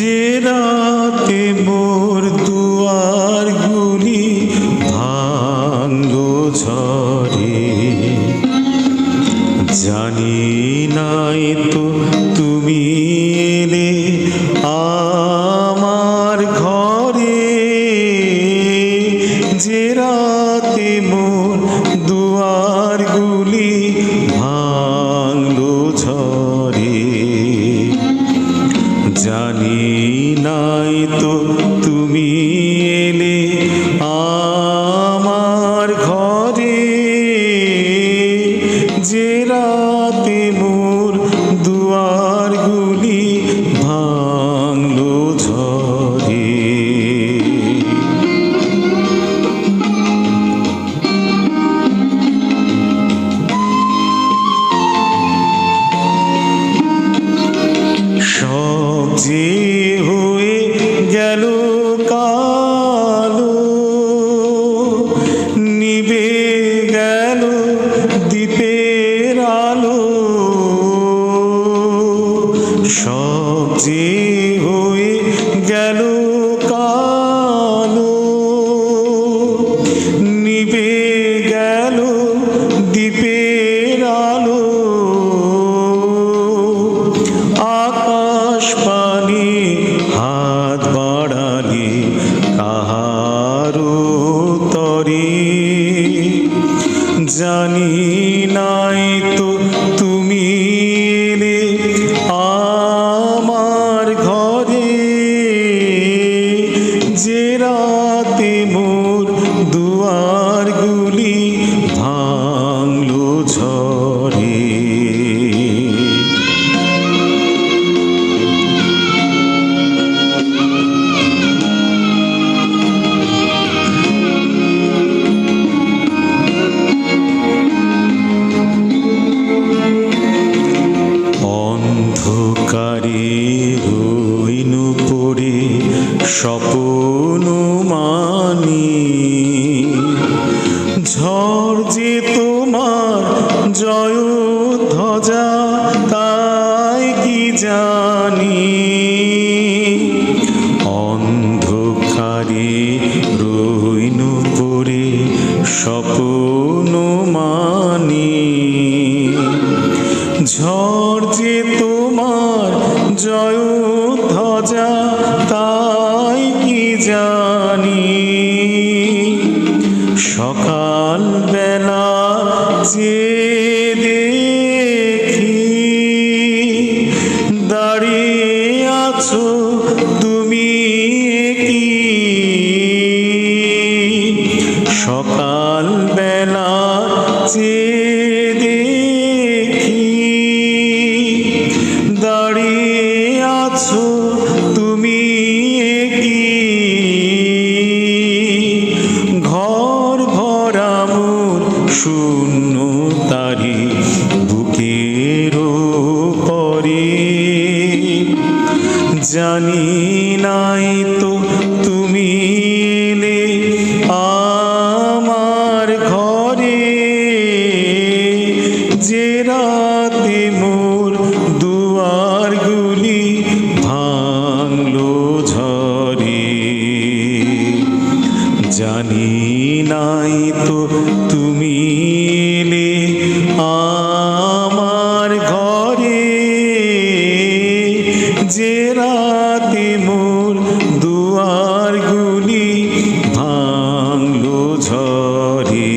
Sira নাই তো আমার ঘরে যে রাতে যে হয়ে গেল কালো নিবে গেল দ্বীপের মোর দুয়ারগুলি রইন পড়ে, স্বপন মানি। ঝড় যে তোমার জয় ধ্বজা, তাই কি জানি? অন্ধকারে রইন পড়ে, স্বপন মানি। ঝড় যে তোমার জয় ধ্বজা তাই কি জানি? সকাল বেলা দেখি দাঁড়িয়ে আছো তুমি কি আছো, তুমি কি ঘর ভরা মোর শূন্য তারি বুকের পরে। জানি নাই তো তুমি এলে আমার ঘরে। যে রাতে মোর জানি নাই তো তুমি আমার ঘরে। যে রাতে মোর দুয়ার গুলি ভাঙল ঝরে